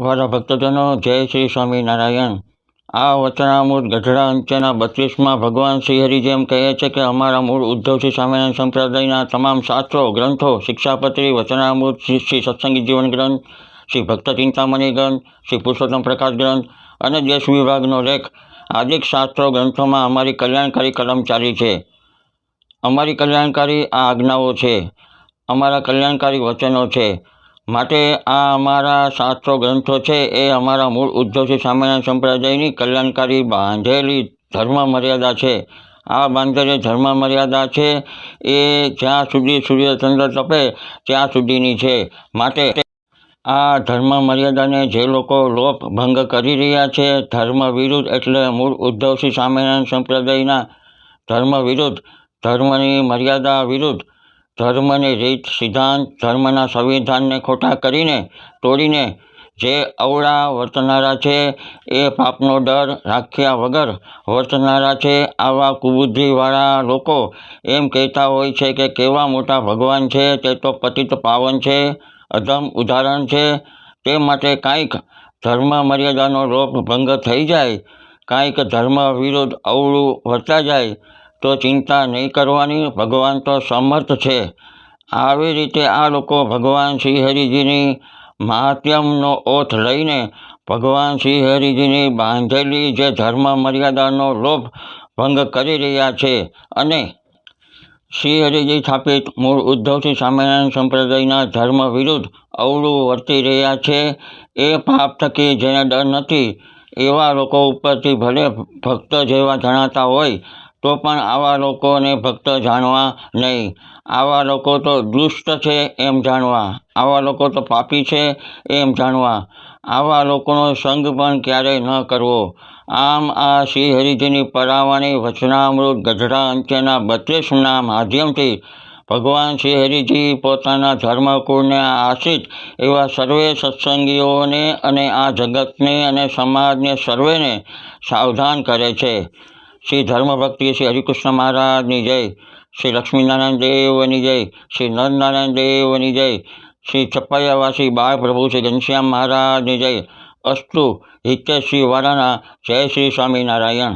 વાલા ભક્તજનો, જય શ્રી સ્વામિનારાયણ. આ વચનામૃત ગઢડા અંચેના બત્રીસમાં ભગવાન શ્રી હરિ જેમ કહે છે કે, અમારા મૂળ ઉદ્ધવશ્રી સ્વામિનારાયણ સંપ્રદાયના તમામ શાસ્ત્રો, ગ્રંથો, શિક્ષાપત્રી, વચનામૃત, શ્રી શ્રી સત્સંગી જીવન ગ્રંથ, શ્રી ભક્ત ચિંતામણી ગ્રંથ, શ્રી પુરુષોત્તમ પ્રકાશ ગ્રંથ અને દેશ વિભાગનો લેખ આદિક શાસ્ત્રો ગ્રંથોમાં અમારી કલ્યાણકારી કલમચારી છે. અમારી કલ્યાણકારી આ આજ્ઞાઓ છે. અમારા કલ્યાણકારી વચનો છે. માટે આ અમારા સાતસો ગ્રંથો છે, એ અમારા મૂળ ઉદ્ધવશી સામાન્ય સંપ્રદાયની કલ્યાણકારી બાંધેલી ધર્મ મર્યાદા છે. આ બાંધેલી ધર્મ મર્યાદા છે, એ જ્યાં સુધી સૂર્યચંદ્ર તપે, ત્યાં સુધીની છે. માટે આ ધર્મ મર્યાદાને જે લોકો લોપ ભંગ કરી રહ્યા છે, ધર્મ વિરુદ્ધ એટલે મૂળ ઉદ્ધવશી સ્વામિનારાયણ સંપ્રદાયના ધર્મ વિરુદ્ધ, ધર્મની મર્યાદા વિરુદ્ધ ધર્મની રીત સિદ્ધાંત ધર્મના સંવિધાનને ખોટા કરીને તોડીને જે અવળા વર્તનારા છે એ પાપનો ડર રાખ્યા વગર વર્તનારા છે આવા કુબુદ્ધિવાળા લોકો એમ કહેતા હોય છે કે કેવા મોટા ભગવાન છે તે તો પતિત પાવન છે, અધમ ઉદાહરણ છે. તે માટે કાંઈક ધર્મ મર્યાદાનો લોપ ભંગ થઈ જાય, કાંઈક ધર્મ વિરુદ્ધ અવળું વર્તા જાય તો ચિંતા નહીં કરવાની, ભગવાન તો સમર્થ છે. આવી રીતે આ લોકો ભગવાન શ્રી હરિજીની મહાત્મ્યનો ઓથ લઈને ભગવાન શ્રી હરિજીની બાંધેલી જે ધર્મ મર્યાદાનો લોભ ભંગ કરી રહ્યા છે અને શ્રી હરિજી સ્થાપિત મૂળ ઉદ્ધવસિંહ સ્વામિનારાયણ સંપ્રદાયના ધર્મ વિરુદ્ધ અવળું વર્તી રહ્યા છે. એ પાપ થકી જેને ડર નથી, એવા લોકો ઉપરથી ભલે ભક્ત જેવા જણાતા હોય તો પણ આવા લોકોને ભક્ત જાણવા નહીં. આવા લોકો તો દુષ્ટ છે એમ જાણવા. આવા લોકો તો પાપી છે એમ જાણવા. આવા લોકોનો સંગ પણ ક્યારેય ન કરવો. આમ આ શ્રી હરિજીની પરાવાણી વચનામૃત ગઢડા અંત્યના બત્રીસના માધ્યમથી ભગવાન શ્રી હરિજી પોતાના ધર્મકુળને આશ્રિત એવા સર્વે સત્સંગીઓને અને આ જગતને અને સમાજને સર્વેને સાવધાન કરે છે. શ્રી ધર્મભક્તિ શ્રી હરિકૃષ્ણ મહારાજની જય. શ્રી લક્ષ્મીનારાયણ દેવની જય. શ્રી નરનારાયણ દેવની જય. શ્રી ચપૈયાવાસી બાળ પ્રભુ શ્રી ઘનશ્યામ મહારાજની જય. અસ્તુ હિતેશ્રી વારાના જય શ્રી સ્વામિનારાયણ.